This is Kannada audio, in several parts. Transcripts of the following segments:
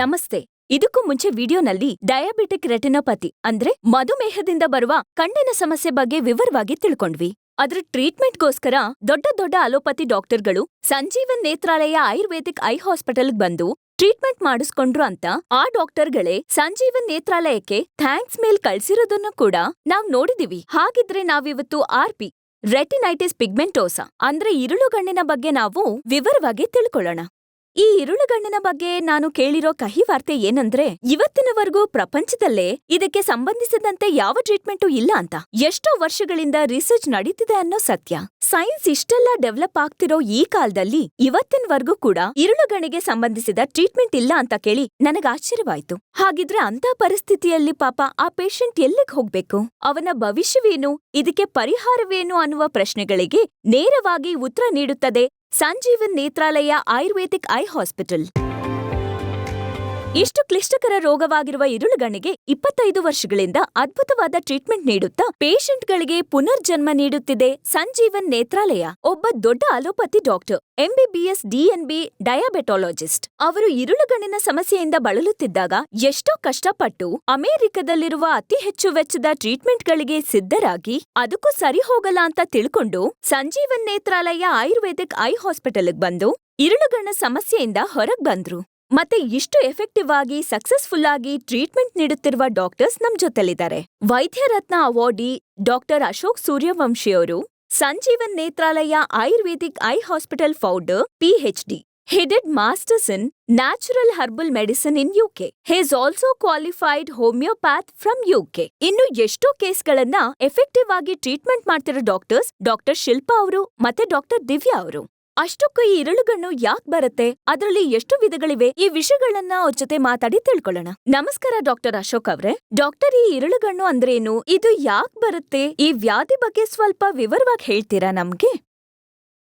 ನಮಸ್ತೆ. ಇದಕ್ಕೂ ಮುಂಚೆ ವಿಡಿಯೋನಲ್ಲಿ ಡಯಾಬಿಟಿಕ್ ರೆಟಿನೋಪತಿ, ಅಂದ್ರೆ ಮಧುಮೇಹದಿಂದ ಬರುವ ಕಣ್ಣಿನ ಸಮಸ್ಯೆ ಬಗ್ಗೆ ವಿವರವಾಗಿ ತಿಳ್ಕೊಂಡ್ವಿ. ಅದ್ರ ಟ್ರೀಟ್ಮೆಂಟ್ಗೋಸ್ಕರ ದೊಡ್ಡ ದೊಡ್ಡ ಅಲೋಪತಿ ಡಾಕ್ಟರ್ಗಳು ಸಂಜೀವನ್ ನೇತ್ರಾಲಯ ಆಯುರ್ವೇದಿಕ್ ಐ ಹಾಸ್ಪಿಟಲ್ಗೆ ಬಂದು ಟ್ರೀಟ್ಮೆಂಟ್ ಮಾಡಿಸ್ಕೊಂಡ್ರು ಅಂತ ಆ ಡಾಕ್ಟರ್ಗಳೇ ಸಂಜೀವನ್ ನೇತ್ರಾಲಯಕ್ಕೆ ಥ್ಯಾಂಕ್ಸ್ ಮೇಲ್ ಕಳ್ಸಿರೋದನ್ನು ಕೂಡ ನಾವ್ ನೋಡಿದೀವಿ. ಹಾಗಿದ್ರೆ ನಾವಿವತ್ತು ಆರ್ ಪಿ, ರೆಟಿನೈಟಿಸ್ ಪಿಗ್ಮೆಂಟೋಸಾ, ಅಂದ್ರೆ ಇರುಳುಗಣ್ಣಿನ ಬಗ್ಗೆ ನಾವು ವಿವರವಾಗಿ ತಿಳ್ಕೊಳ್ಳೋಣ. ಈ ಇರುಳುಗಣ್ಣಿನ ಬಗ್ಗೆ ನಾನು ಕೇಳಿರೋ ಕಹಿ ವಾರ್ತೆ ಏನಂದ್ರೆ, ಇವತ್ತಿನವರೆಗೂ ಪ್ರಪಂಚದಲ್ಲೇ ಇದಕ್ಕೆ ಸಂಬಂಧಿಸಿದಂತೆ ಯಾವ ಟ್ರೀಟ್ಮೆಂಟು ಇಲ್ಲ ಅಂತ. ಎಷ್ಟೋ ವರ್ಷಗಳಿಂದ ರಿಸರ್ಚ್ ನಡೀತಿದೆ ಅನ್ನೋ ಸತ್ಯ. ಸೈನ್ಸ್ ಇಷ್ಟೆಲ್ಲ ಡೆವಲಪ್ ಆಗ್ತಿರೋ ಈ ಕಾಲದಲ್ಲಿ ಇವತ್ತಿನವರೆಗೂ ಕೂಡ ಇರುಳುಗಣ್ಣಿಗೆ ಸಂಬಂಧಿಸಿದ ಟ್ರೀಟ್ಮೆಂಟ್ ಇಲ್ಲ ಅಂತ ಕೇಳಿ ನನಗ್ ಆಶ್ಚರ್ಯವಾಯ್ತು. ಹಾಗಿದ್ರೆ ಅಂತ ಪರಿಸ್ಥಿತಿಯಲ್ಲಿ ಪಾಪ ಆ ಪೇಷಂಟ್ ಎಲ್ಲಿಗ್ ಹೋಗ್ಬೇಕು? ಅವನ ಭವಿಷ್ಯವೇನು? ಇದಕ್ಕೆ ಪರಿಹಾರವೇನು ಅನ್ನುವ ಪ್ರಶ್ನೆಗಳಿಗೆ ನೇರವಾಗಿ ಉತ್ತರ ನೀಡುತ್ತದೆ ಸಂಜೀವನ್ ನೇತ್ರಾಲಯ ಆಯುರ್ವೇದಿಕ್ ಐ ಹಾಸ್ಪಿಟಲ್ ಇಷ್ಟು ಕ್ಲಿಷ್ಟಕರ ರೋಗವಾಗಿರುವ ಇರುಳುಗಣ್ಣಿಗೆ ಇಪ್ಪತ್ತೈದು ವರ್ಷಗಳಿಂದ ಅದ್ಭುತವಾದ ಟ್ರೀಟ್ಮೆಂಟ್ ನೀಡುತ್ತಾ ಪೇಷಂಟ್ಗಳಿಗೆ ಪುನರ್ಜನ್ಮ ನೀಡುತ್ತಿದೆ ಸಂಜೀವನ್ ನೇತ್ರಾಲಯ. ಒಬ್ಬ ದೊಡ್ಡ allopathy doctor MBBS DNB diabetologist. ಅವರು ಇರುಳುಗಣ್ಣಿನ ಸಮಸ್ಯೆಯಿಂದ ಬಳಲುತ್ತಿದ್ದಾಗ ಎಷ್ಟೋ ಕಷ್ಟಪಟ್ಟು ಅಮೆರಿಕದಲ್ಲಿರುವ ಅತಿ ಹೆಚ್ಚು ವೆಚ್ಚದ ಟ್ರೀಟ್ಮೆಂಟ್ಗಳಿಗೆ ಸಿದ್ಧರಾಗಿ ಅದಕ್ಕೂ ಸರಿ ಹೋಗಲ್ಲ ಅಂತ ತಿಳ್ಕೊಂಡು ಸಂಜೀವನ್ ನೇತ್ರಾಲಯ ಆಯುರ್ವೇದಿಕ್ ಐ ಹಾಸ್ಪಿಟಲ್ಗೆ ಬಂದು ಇರುಳುಗಣ್ಣ ಸಮಸ್ಯೆಯಿಂದ ಹೊರಗ್ ಬಂದ್ರು. ಮತ್ತೆ ಇಷ್ಟು ಎಫೆಕ್ಟಿವ್ ಆಗಿ ಸಕ್ಸಸ್ಫುಲ್ ಆಗಿ ಟ್ರೀಟ್ಮೆಂಟ್ ನೀಡುತ್ತಿರುವ ಡಾಕ್ಟರ್ಸ್ ನಮ್ ಜೊತೆಲಿದ್ದಾರೆ. ವೈದ್ಯರತ್ನ ಅವಾರ್ಡಿ ಡಾಕ್ಟರ್ ಅಶೋಕ್ ಸೂರ್ಯವಂಶಿ ಅವರು, Sanjeevan Netralaya ayurvedic eye hospital founder PhD headed masters in natural herbal medicine in UK has also qualified homeopath from UK ಇನ್ನು ಎಷ್ಟೋ ಕೇಸ್ಗಳನ್ನ ಎಫೆಕ್ಟಿವ್ ಆಗಿ ಟ್ರೀಟ್ಮೆಂಟ್ ಮಾಡ್ತಿರೋ ಡಾಕ್ಟರ್ಸ್ ಡಾಕ್ಟರ್ ಶಿಲ್ಪಾ ಅವರು ಮತ್ತೆ ಡಾಕ್ಟರ್ ದಿವ್ಯಾ ಅವರು. ಅಷ್ಟಕ್ಕೂ ಈ ಇರುಳುಗಣ್ಣು ಯಾಕ್ ಬರುತ್ತೆ? ಅದರಲ್ಲಿ ಎಷ್ಟು ವಿಧಗಳಿವೆ? ಈ ವಿಷಯಗಳನ್ನ ಅವ್ರ ಜೊತೆ ಮಾತಾಡಿ ತಿಳ್ಕೊಳ್ಳೋಣ. ನಮಸ್ಕಾರ ಡಾಕ್ಟರ್ ಅಶೋಕ್ ಅವ್ರೆ. ಡಾಕ್ಟರ್ ಈ ಇರುಳುಗಣ್ಣು ಅಂದ್ರೇನು? ಇದು ಯಾಕ್ ಬರುತ್ತೆ? ಈ ವ್ಯಾಧಿ ಬಗ್ಗೆ ಸ್ವಲ್ಪ ವಿವರವಾಗಿ ಹೇಳ್ತೀರಾ ನಮ್ಗೆ?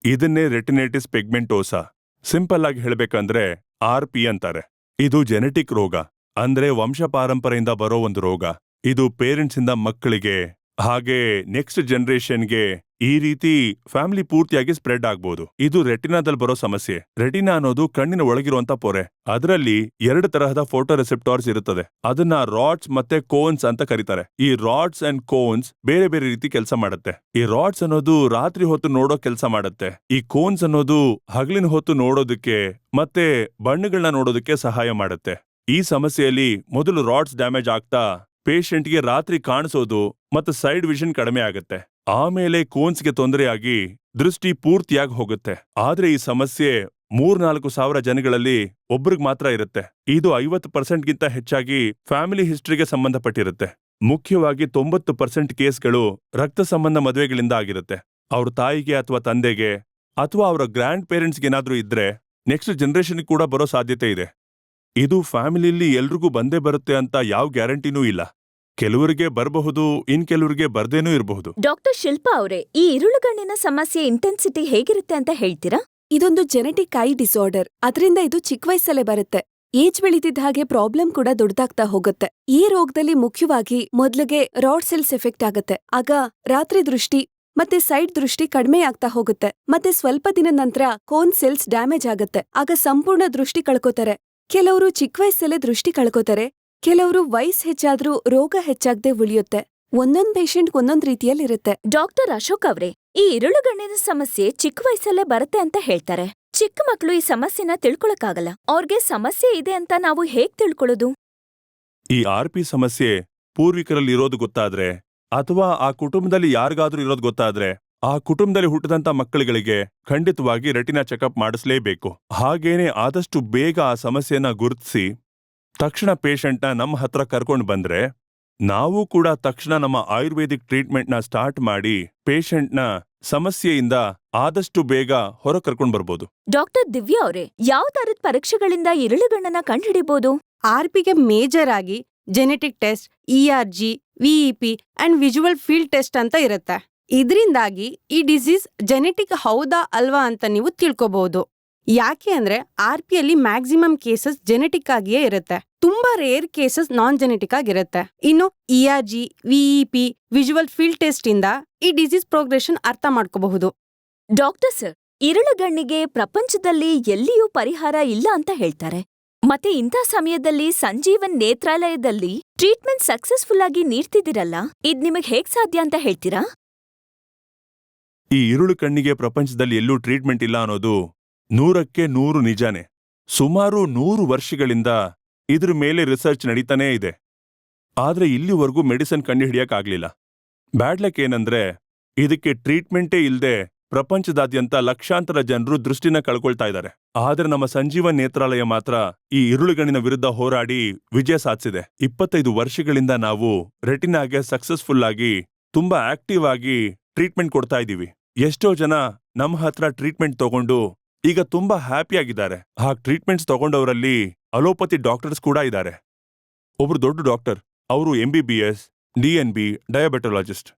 ಇದನ್ನೇ ರೆಟಿನೈಟಿಸ್ ಪಿಗ್ಮೆಂಟೋಸಾ. ಸಿಂಪಲ್ ಆಗಿ ಹೇಳ್ಬೇಕಂದ್ರೆ ಆರ್ ಪಿ ಅಂತಾರೆ. ಇದು ಜೆನೆಟಿಕ್ ರೋಗ. ಅಂದ್ರೆ ವಂಶ ಪಾರಂಪರೆಯಿಂದ ಬರೋ ಒಂದು ರೋಗ. ಇದು ಪೇರೆಂಟ್ಸ್ ಇಂದ ಮಕ್ಕಳಿಗೆ ಹಾಗೆ ನೆಕ್ಸ್ಟ್ ಜನರೇಷನ್ಗೆ ಈ ರೀತಿ ಫ್ಯಾಮಿಲಿ ಪೂರ್ತಿಯಾಗಿ ಸ್ಪ್ರೆಡ್ ಆಗ್ಬೋದು. ಇದು ರೆಟಿನಾದಲ್ಲಿ ಬರೋ ಸಮಸ್ಯೆ. ರೆಟಿನಾ ಅನ್ನೋದು ಕಣ್ಣಿನ ಒಳಗಿರುವಂತ ಪೊರೆ. ಅದರಲ್ಲಿ ಎರಡು ತರಹದ ಫೋಟೋ ರೆಸೆಪ್ಟಾರ್ಸ್ ಇರುತ್ತದೆ. ಅದನ್ನ ರಾಡ್ಸ್ ಮತ್ತೆ ಕೋನ್ಸ್ ಅಂತ ಕರೀತಾರೆ. ಈ ರಾಡ್ಸ್ ಅಂಡ್ ಕೋನ್ಸ್ ಬೇರೆ ಬೇರೆ ರೀತಿ ಕೆಲಸ ಮಾಡುತ್ತೆ. ಈ ರಾಡ್ಸ್ ಅನ್ನೋದು ರಾತ್ರಿ ಹೊತ್ತು ನೋಡೋ ಕೆಲಸ ಮಾಡುತ್ತೆ. ಈ ಕೋನ್ಸ್ ಅನ್ನೋದು ಹಗಲಿನ ಹೊತ್ತು ನೋಡೋದಕ್ಕೆ ಮತ್ತೆ ಬಣ್ಣಗಳನ್ನ ನೋಡೋದಕ್ಕೆ ಸಹಾಯ ಮಾಡುತ್ತೆ. ಈ ಸಮಸ್ಯೆಯಲ್ಲಿ ಮೊದಲು ರಾಡ್ಸ್ ಡ್ಯಾಮೇಜ್ ಆಗ್ತಾ ಪೇಷಂಟ್ಗೆ ರಾತ್ರಿ ಕಾಣಿಸೋದು ಮತ್ತು ಸೈಡ್ ವಿಷನ್ ಕಡಿಮೆ ಆಗುತ್ತೆ. ಆಮೇಲೆ ಕೋನ್ಸ್ಗೆ ತೊಂದರೆಯಾಗಿ ದೃಷ್ಟಿ ಪೂರ್ತಿಯಾಗಿ ಹೋಗುತ್ತೆ. ಆದ್ರೆ ಈ ಸಮಸ್ಯೆ ಮೂರ್ನಾಲ್ಕು ಸಾವಿರ ಜನಗಳಲ್ಲಿ ಒಬ್ರಿಗೆ ಮಾತ್ರ ಇರುತ್ತೆ. ಇದು ಐವತ್ತು ಪರ್ಸೆಂಟ್ಗಿಂತ ಹೆಚ್ಚಾಗಿ ಫ್ಯಾಮಿಲಿ ಹಿಸ್ಟ್ರಿಗೆ ಸಂಬಂಧಪಟ್ಟಿರುತ್ತೆ. ಮುಖ್ಯವಾಗಿ ತೊಂಬತ್ತು ಪರ್ಸೆಂಟ್ ಕೇಸ್ಗಳು ರಕ್ತ ಸಂಬಂಧ ಮದುವೆಗಳಿಂದ ಆಗಿರುತ್ತೆ. ಅವ್ರ ತಾಯಿಗೆ ಅಥವಾ ತಂದೆಗೆ ಅಥವಾ ಅವರ ಗ್ರ್ಯಾಂಡ್ ಪೇರೆಂಟ್ಸ್ಗೇನಾದ್ರೂ ಇದ್ರೆ ನೆಕ್ಸ್ಟ್ ಜನರೇಷನ್ ಕೂಡ ಬರೋ ಸಾಧ್ಯತೆ ಇದೆ. ಇದು ಫ್ಯಾಮಿಲಿಲಿ ಎಲ್ರಿಗೂ ಬಂದೇ ಬರುತ್ತೆ ಅಂತ ಯಾವ ಗ್ಯಾರಂಟಿನೂ ಇಲ್ಲ. ಕೆಲವರಿಗೆ ಬರಬಹುದು ಇನ್ ಕೆಲವರಿಗೆ ಬರ್ದೇನೂ ಇರಬಹುದು. ಡಾಕ್ಟರ್ ಶಿಲ್ಪಾ ಅವರೇ ಈ ಇರುಳುಗಣ್ಣಿನ ಸಮಸ್ಯೆ ಇಂಟೆನ್ಸಿಟಿ ಹೇಗಿರುತ್ತೆ ಅಂತ ಹೇಳ್ತೀರಾ? ಇದೊಂದು ಜೆನೆಟಿಕ್ ಐ ಡಿಸಾರ್ಡರ್ ಅದರಿಂದ ಇದು ಚಿಕ್ಕ ವಯಸ್ಸಲ್ಲೇ ಬರುತ್ತೆ. ಏಜ್ ಬೆಳೀತಿದ್ದ ಹಾಗೆ ಪ್ರಾಬ್ಲಮ್ ಕೂಡ ದೊಡ್ಡದಾಗ್ತಾ ಹೋಗುತ್ತೆ. ಈ ರೋಗದಲ್ಲಿ ಮುಖ್ಯವಾಗಿ ಮೊದ್ಲಿಗೆ ರಾಡ್ ಸೆಲ್ಸ್ ಎಫೆಕ್ಟ್ ಆಗುತ್ತೆ. ಆಗ ರಾತ್ರಿ ದೃಷ್ಟಿ ಮತ್ತೆ ಸೈಡ್ ದೃಷ್ಟಿ ಕಡಿಮೆ ಆಗ್ತಾ ಹೋಗುತ್ತೆ. ಮತ್ತೆ ಸ್ವಲ್ಪ ದಿನ ನಂತರ ಕೋನ್ ಸೆಲ್ಸ್ ಡ್ಯಾಮೇಜ್ ಆಗುತ್ತೆ. ಆಗ ಸಂಪೂರ್ಣ ದೃಷ್ಟಿ ಕಳ್ಕೋತಾರೆ. ಕೆಲವರು ಚಿಕ್ಕ ವಯಸ್ಸಲ್ಲೇ ದೃಷ್ಟಿ ಕಳ್ಕೋತಾರೆ. ಕೆಲವರು ವಯಸ್ ಹೆಚ್ಚಾದ್ರೂ ರೋಗ ಹೆಚ್ಚಾಗದೆ ಉಳಿಯುತ್ತೆ. ಒಂದೊಂದ್ ಪೇಷಂಟ್ ಒಂದೊಂದ್ ರೀತಿಯಲ್ಲಿರುತ್ತೆ. ಡಾಕ್ಟರ್ ಅಶೋಕ್ ಅವ್ರೆ ಈ ಇರುಳುಗಣ್ಣಿನ ಸಮಸ್ಯೆ ಚಿಕ್ಕ ವಯಸ್ಸಲ್ಲೇ ಬರುತ್ತೆ ಅಂತ ಹೇಳ್ತಾರೆ. ಚಿಕ್ಕ ಮಕ್ಕಳು ಈ ಸಮಸ್ಯೆನ ತಿಳ್ಕೊಳಕ್ಕಾಗಲ್ಲ. ಅವ್ರಿಗೆ ಸಮಸ್ಯೆ ಇದೆ ಅಂತ ನಾವು ಹೇಗ್ ತಿಳ್ಕೊಳ್ಳೋದು? ಈ ಆರ್ ಪಿ ಸಮಸ್ಯೆ ಪೂರ್ವಿಕರಲ್ಲಿ ಇರೋದು ಗೊತ್ತಾದ್ರೆ ಅಥವಾ ಆ ಕುಟುಂಬದಲ್ಲಿ ಯಾರಿಗಾದ್ರೂ ಇರೋದು ಗೊತ್ತಾದ್ರೆ ಆ ಕುಟುಂಬದಲ್ಲಿ ಹುಟ್ಟದಂತ ಮಕ್ಕಳುಗಳಿಗೆ ಖಂಡಿತವಾಗಿ ರೆಟಿನಾ ಚೆಕಪ್ ಮಾಡಿಸ್ಲೇಬೇಕು. ಹಾಗೇನೆ ಆದಷ್ಟು ಬೇಗ ಆ ಸಮಸ್ಯೆನ ಗುರುತಿಸಿ ತಕ್ಷಣ ಪೇಷಂಟ್ನ ನಮ್ಮ ಹತ್ರ ಕರ್ಕೊಂಡು ಬಂದ್ರೆ ನಾವು ಕೂಡ ತಕ್ಷಣ ನಮ್ಮ ಆಯುರ್ವೇದಿಕ್ ಟ್ರೀಟ್ಮೆಂಟ್ನ ಸ್ಟಾರ್ಟ್ ಮಾಡಿ ಪೇಷಂಟ್ನ ಸಮಸ್ಯೆಯಿಂದ ಆದಷ್ಟು ಬೇಗ ಹೊರ ಕರ್ಕೊಂಡು ಬರ್ಬೋದು. ಡಾಕ್ಟರ್ ದಿವ್ಯಾ ಅವರೇ ಯಾವ ತರದ ಪರೀಕ್ಷೆಗಳಿಂದ ಇರುಳುಗಣ್ಣನ ಕಂಡುಹಿಡಿಬಹುದು ಆರ್ಪಿಗೆ ಮೇಜರ್ ಆಗಿ genetic test ERG VEP and visual field test ಅಂತ ಇರುತ್ತೆ. ಇದರಿಂದಾಗಿ ಈ ಡಿಸೀಸ್ ಜೆನೆಟಿಕ್ ಹೌದಾ ಅಲ್ವಾ ಅಂತ ನೀವು ತಿಳ್ಕೊಬಹುದು ಯಾಕೆ ಅಂದ್ರೆ ಆರ್ ಪಿಯಲ್ಲಿ ಮ್ಯಾಕ್ಸಿಮಮ್ ಕೇಸಸ್ ಜೆನೆಟಿಕ್ ಆಗಿಯೇ ಇರುತ್ತೆ. ತುಂಬಾ ರೇರ್ ಕೇಸಸ್ ನಾನ್ ಜೆನೆಟಿಕ್ ಆಗಿರುತ್ತೆ. ಇನ್ನು ERG VEP visual field test ಇಂದ ಈ ಡಿಸೀಸ್ ಪ್ರೋಗ್ರೆಷನ್ ಅರ್ಥ ಮಾಡ್ಕೋಬಹುದು. ಡಾಕ್ಟರ್ ಸರ್ ಇರುಳುಗಣ್ಣಿಗೆ ಪ್ರಪಂಚದಲ್ಲಿ ಎಲ್ಲಿಯೂ ಪರಿಹಾರ ಇಲ್ಲ ಅಂತ ಹೇಳ್ತಾರೆ. ಮತ್ತೆ ಇಂಥ ಸಮಯದಲ್ಲಿ ಸಂಜೀವನ್ ನೇತ್ರಾಲಯದಲ್ಲಿ ಟ್ರೀಟ್ಮೆಂಟ್ ಸಕ್ಸಸ್ಫುಲ್ ಆಗಿ ನೀಡ್ತಿದ್ದೀರಲ್ಲ ಇದ್ ನಿಮಗೆ ಹೇಗ್ ಸಾಧ್ಯ ಅಂತ ಹೇಳ್ತೀರಾ? ಈ ಇರುಳು ಕಣ್ಣಿಗೆ ಪ್ರಪಂಚದಲ್ಲಿ ಎಲ್ಲೂ ಟ್ರೀಟ್ಮೆಂಟ್ ಇಲ್ಲ ಅನ್ನೋದು ನೂರಕ್ಕೆ ನೂರು ನಿಜಾನೆ. ಸುಮಾರು ನೂರು ವರ್ಷಗಳಿಂದ ಇದ್ರ ಮೇಲೆ ರಿಸರ್ಚ್ ನಡೀತಾನೇ ಇದೆ. ಆದ್ರೆ ಇಲ್ಲಿವರೆಗೂ ಮೆಡಿಸನ್ ಕಂಡುಹಿಡಿಯಕ್ಕಾಗ್ಲಿಲ್ಲ. ಬ್ಯಾಡ್ ಲಕ್ ಏನಂದ್ರೆ ಇದಕ್ಕೆ ಟ್ರೀಟ್ಮೆಂಟೇ ಇಲ್ಲದೆ ಪ್ರಪಂಚದಾದ್ಯಂತ ಲಕ್ಷಾಂತರ ಜನರು ದೃಷ್ಟಿನ ಕಳ್ಕೊಳ್ತಾ ಇದ್ದಾರೆ. ಆದ್ರೆ ನಮ್ಮ ಸಂಜೀವ ನೇತ್ರಾಲಯ ಮಾತ್ರ ಈ ಇರುಳುಗಣ್ಣಿನ ವಿರುದ್ಧ ಹೋರಾಡಿ ವಿಜಯ ಸಾಧಿಸಿದೆ. ಇಪ್ಪತ್ತೈದು ವರ್ಷಗಳಿಂದ ನಾವು ರೆಟಿನಾಗೆ ಸಕ್ಸಸ್ಫುಲ್ ಆಗಿ ತುಂಬಾ ಆಕ್ಟಿವ್ ಆಗಿ ಟ್ರೀಟ್ಮೆಂಟ್ ಕೊಡ್ತಾ ಇದೀವಿ ಎಷ್ಟೋ ಜನ ನಮ್ಮ ಹತ್ರ ಟ್ರೀಟ್ಮೆಂಟ್ ತಗೊಂಡು ಈಗ ತುಂಬಾ ಹ್ಯಾಪಿಯಾಗಿದ್ದಾರೆ ಆ ಟ್ರೀಟ್ಮೆಂಟ್ಸ್ ತಗೊಂಡವರಲ್ಲಿ ಅಲೋಪತಿ ಡಾಕ್ಟರ್ಸ್ ಕೂಡ ಇದ್ದಾರೆ. ಒಬ್ರು ದೊಡ್ಡ ಡಾಕ್ಟರ್ ಅವರು M B B S D N B diabetologist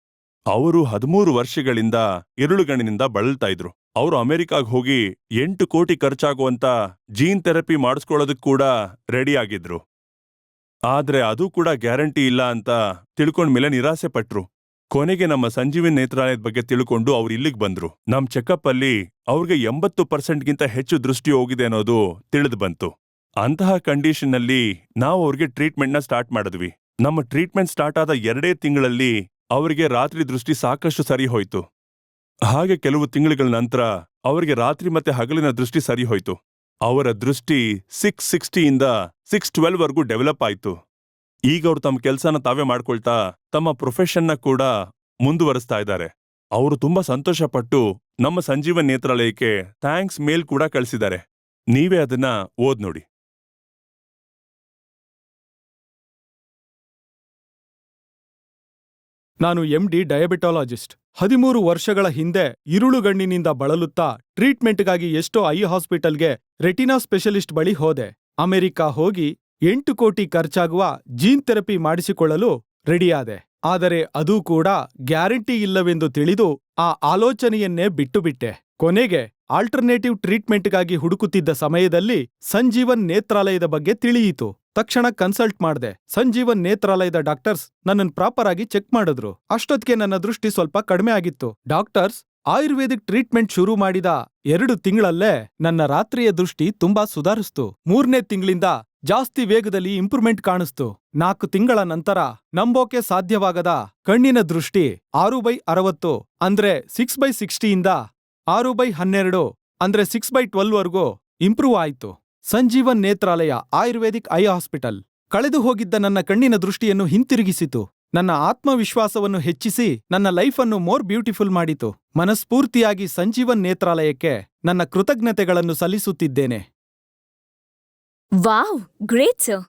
ಅವರು ಹದಿಮೂರು ವರ್ಷಗಳಿಂದ ಇರುಳುಗಣ್ಣಿನಿಂದ ಬಳಲ್ತಾ ಇದ್ರು. ಅವರು ಅಮೆರಿಕಾಗ್ ಹೋಗಿ ಎಂಟು ಕೋಟಿ ಖರ್ಚಾಗುವಂತ ಜೀನ್ ಥೆರಪಿ ಮಾಡಿಸ್ಕೊಳ್ಳೋದಕ್ಕೆ ಕೂಡ ರೆಡಿ ಆಗಿದ್ರು. ಆದ್ರೆ ಅದು ಕೂಡ ಗ್ಯಾರಂಟಿ ಇಲ್ಲ ಅಂತ ತಿಳ್ಕೊಂಡ್ಮೇಲೆ ನಿರಾಸೆ ಪಟ್ರು. ಕೊನೆಗೆ ನಮ್ಮ ಸಂಜೀವಿನ್ ನೇತ್ರಾಲಯದ ಬಗ್ಗೆ ತಿಳ್ಕೊಂಡು ಅವ್ರು ಇಲ್ಲಿಗೆ ಬಂದ್ರು. ನಮ್ ಚೆಕಪ್ ಅಲ್ಲಿ ಅವ್ರಿಗೆ ಎಂಬತ್ತು ಪರ್ಸೆಂಟ್ಗಿಂತ ಹೆಚ್ಚು ದೃಷ್ಟಿ ಹೋಗಿದೆ ಅನ್ನೋದು ತಿಳಿದು ಬಂತು. ಅಂತಹ ಕಂಡೀಷನ್ನಲ್ಲಿ ನಾವು ಅವ್ರಿಗೆ ಟ್ರೀಟ್ಮೆಂಟ್ನ ಸ್ಟಾರ್ಟ್ ಮಾಡಿದ್ವಿ. ನಮ್ಮ ಟ್ರೀಟ್ಮೆಂಟ್ ಸ್ಟಾರ್ಟ್ ಆದ ಎರಡೇ ತಿಂಗಳಲ್ಲಿ ಅವರಿಗೆ ರಾತ್ರಿ ದೃಷ್ಟಿ ಸಾಕಷ್ಟು ಸರಿ ಹೋಯ್ತು. ಹಾಗೆ ಕೆಲವು ತಿಂಗಳುಗಳ ನಂತರ ಅವರಿಗೆ ರಾತ್ರಿ ಮತ್ತೆ ಹಗಲಿನ ದೃಷ್ಟಿ ಸರಿ ಹೋಯ್ತು. ಅವರ ದೃಷ್ಟಿ ಸಿಕ್ಸ್ ಸಿಕ್ಸ್ಟಿಯಿಂದ ಸಿಕ್ಸ್ ಟ್ವೆಲ್ವ್ ವರ್ಗೂ ಡೆವಲಪ್ ಆಯ್ತು. ಈಗ ಅವರು ತಮ್ಮ ಕೆಲಸನ ತಾವೇ ಮಾಡ್ಕೊಳ್ತಾ ತಮ್ಮ ಪ್ರೊಫೆಷನ್ನ ಕೂಡ ಮುಂದುವರಿಸ್ತಾ ಇದ್ದಾರೆ. ಅವರು ತುಂಬಾ ಸಂತೋಷಪಟ್ಟು ನಮ್ಮ ಸಂಜೀವ ನೇತ್ರಾಲಯಕ್ಕೆ ಥ್ಯಾಂಕ್ಸ್ ಮೇಲ್ ಕೂಡ ಕಳಿಸಿದ್ದಾರೆ. ನೀವೇ ಅದನ್ನ ಓದ್ ನೋಡಿ. ನಾನು ಎಂಡಿ ಡಯಾಬಿಟಾಲಜಿಸ್ಟ್ ಹದಿಮೂರು ವರ್ಷಗಳ ಹಿಂದೆ ಇರುಳುಗಣ್ಣಿನಿಂದ ಬಳಲುತ್ತಾ ಟ್ರೀಟ್ಮೆಂಟ್ಗಾಗಿ ಎಷ್ಟೋ ಐ ಹಾಸ್ಪಿಟಲ್ಗೆ ರೆಟಿನಾ ಸ್ಪೆಷಲಿಸ್ಟ್ ಬಳಿ ಹೋದೆ. ಅಮೆರಿಕಾ ಹೋಗಿ ಎಂಟು ಕೋಟಿ ಖರ್ಚಾಗುವ ಜೀನ್ ಥೆರಪಿ ಮಾಡಿಸಿಕೊಳ್ಳಲು ರೆಡಿಯಾದೆ. ಆದರೆ ಅದೂ ಕೂಡ ಗ್ಯಾರಂಟಿ ಇಲ್ಲವೆಂದು ತಿಳಿದು ಆ ಆಲೋಚನೆಯನ್ನೇ ಬಿಟ್ಟುಬಿಟ್ಟೆ. ಕೊನೆಗೆ ಆಲ್ಟರ್ನೇಟಿವ್ ಟ್ರೀಟ್ಮೆಂಟ್ಗಾಗಿ ಹುಡುಕುತ್ತಿದ್ದ ಸಮಯದಲ್ಲಿ ಸಂಜೀವನ್ ನೇತ್ರಾಲಯದ ಬಗ್ಗೆ ತಿಳಿಯಿತು. ತಕ್ಷಣ ಕನ್ಸಲ್ಟ್ ಮಾಡ್ದೆ. ಸಂಜೀವನ್ ನೇತ್ರಾಲಯದ ಡಾಕ್ಟರ್ಸ್ ನನ್ನನ್ ಪ್ರಾಪರ್ ಆಗಿ ಚೆಕ್ ಮಾಡಿದ್ರು. ಅಷ್ಟೊತ್ತಿಗೆ ನನ್ನ ದೃಷ್ಟಿ ಸ್ವಲ್ಪ ಕಡಿಮೆ ಆಗಿತ್ತು. ಡಾಕ್ಟರ್ಸ್, ಆಯುರ್ವೇದಿಕ್ ಟ್ರೀಟ್ಮೆಂಟ್ ಶುರು ಮಾಡಿದ ಎರಡು ತಿಂಗಳಲ್ಲೇ ನನ್ನ ರಾತ್ರಿಯ ದೃಷ್ಟಿ ತುಂಬಾ ಸುಧಾರಿಸ್ತು. ಮೂರನೇ ತಿಂಗಳಿಂದ ಜಾಸ್ತಿ ವೇಗದಲ್ಲಿ ಇಂಪ್ರೂವ್ಮೆಂಟ್ ಕಾಣಿಸ್ತು. ನಾಲ್ಕು ತಿಂಗಳ ನಂತರ ನಂಬೋಕೆ ಸಾಧ್ಯವಾಗದ ಕಣ್ಣಿನ ದೃಷ್ಟಿ ಆರು ಬೈ ಅರವತ್ತು ಅಂದ್ರೆ ಸಿಕ್ಸ್ ಬೈ ಸಿಕ್ಸ್ಟಿಯಿಂದ ಆರು ಬೈ ಹನ್ನೆರಡು ಅಂದ್ರೆ ಸಿಕ್ಸ್ ಬೈ ಟ್ವೆಲ್ವ್ ವರ್ಗೂ ಇಂಪ್ರೂವ್ ಆಯಿತು. Sanjeevan Netralaya Ayurvedic eye hospital. ಕಳೆದು ಹೋಗಿದ್ದ ನನ್ನ ಕಣ್ಣಿನ ದೃಷ್ಟಿಯನ್ನು ಹಿಂತಿರುಗಿಸಿತು. ನನ್ನ ಆತ್ಮವಿಶ್ವಾಸವನ್ನು ಹೆಚ್ಚಿಸಿ ನನ್ನ ಲೈಫನ್ನು ಮೋರ್ ಬ್ಯೂಟಿಫುಲ್ ಮಾಡಿತು. ಮನಸ್ಫೂರ್ತಿಯಾಗಿ ಸಂಜೀವನ್ ನೇತ್ರಾಲಯಕ್ಕೆ ನನ್ನ ಕೃತಜ್ಞತೆಗಳನ್ನು ಸಲ್ಲಿಸುತ್ತಿದ್ದೇನೆ. Wow, great sir.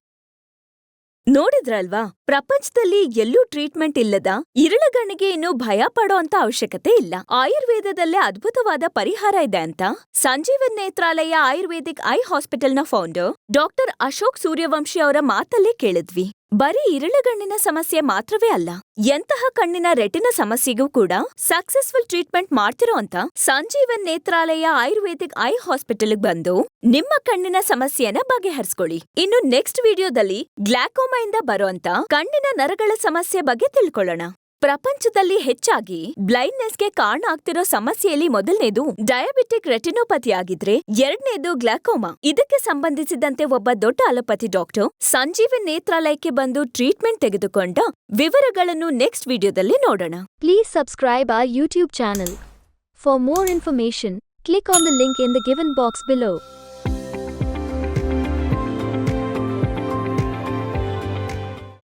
ನೋಡಿದ್ರಲ್ವಾ, ಪ್ರಪಂಚದಲ್ಲಿ ಎಲ್ಲೂ ಟ್ರೀಟ್ಮೆಂಟ್ ಇಲ್ಲದ ಇರಳಗಣ್ಣಿಗೆ ಇನ್ನು ಭಯ ಪಡೋ ಅಂತ ಅವಶ್ಯಕತೆ ಇಲ್ಲ. ಆಯುರ್ವೇದದಲ್ಲೇ ಅದ್ಭುತವಾದ ಪರಿಹಾರ ಇದೆ ಅಂತ ಸಂಜೀವನ್ ನೇತ್ರಾಲಯ ಆಯುರ್ವೇದಿಕ್ ಐ ಹಾಸ್ಪಿಟಲ್ನ ಫೌಂಡರ್ ಡಾಕ್ಟರ್ ಅಶೋಕ್ ಸೂರ್ಯವಂಶಿ ಅವರ ಮಾತಲ್ಲೇ ಕೇಳಿದ್ವಿ. ಬರೀ ಇರಳುಗಣ್ಣಿನ ಸಮಸ್ಯೆ ಮಾತ್ರವೇ ಅಲ್ಲ, ಎಂತಹ ಕಣ್ಣಿನ ರೆಟಿನ ಸಮಸ್ಯೆಗೂ ಕೂಡ ಸಕ್ಸಸ್ಫುಲ್ ಟ್ರೀಟ್ಮೆಂಟ್ ಮಾಡ್ತಿರೋ ಅಂತ ಸಂಜೀವನ್ ನೇತ್ರಾಲಯ ಆಯುರ್ವೇದಿಕ್ ಐ ಹಾಸ್ಪಿಟಲ್ಗೆ ಬಂದು ನಿಮ್ಮ ಕಣ್ಣಿನ ಸಮಸ್ಯೆನ ಬಗೆಹರಿಸ್ಕೊಳ್ಳಿ. ಇನ್ನು ನೆಕ್ಸ್ಟ್ ವಿಡಿಯೋದಲ್ಲಿ ಗ್ಲಾಕೋಮಾ ಇಂದ ಬರೋಂತ ಕಣ್ಣಿನ ನರಗಳ ಸಮಸ್ಯೆ ಬಗ್ಗೆ ತಿಳ್ಕೊಳ್ಳೋಣ. ಪ್ರಪಂಚದಲ್ಲಿ ಹೆಚ್ಚಾಗಿ ಬ್ಲೈಂಡ್ನೆಸ್ಗೆ ಕಾರಣ ಆಗ್ತಿರೋ ಸಮಸ್ಯೆಯಲ್ಲಿ ಮೊದಲನೇದು ಡಯಾಬಿಟಿಕ್ ರೆಟಿನೋಪತಿ ಆಗಿದ್ರೆ ಎರಡನೇದು ಗ್ಲಾಕೋಮಾ. ಇದಕ್ಕೆ ಸಂಬಂಧಿಸಿದಂತೆ ಒಬ್ಬ ದೊಡ್ಡ ಅಲೋಪತಿ ಡಾಕ್ಟರ್ ಸಂಜೀವನ್ ನೇತ್ರಾಲಯಕ್ಕೆ ಬಂದು ಟ್ರೀಟ್ಮೆಂಟ್ ತೆಗೆದುಕೊಂಡ ವಿವರಗಳನ್ನು ನೆಕ್ಸ್ಟ್ ವಿಡಿಯೋದಲ್ಲಿ ನೋಡೋಣ. Please subscribe our YouTube channel. For more information, click on the link in the given box below.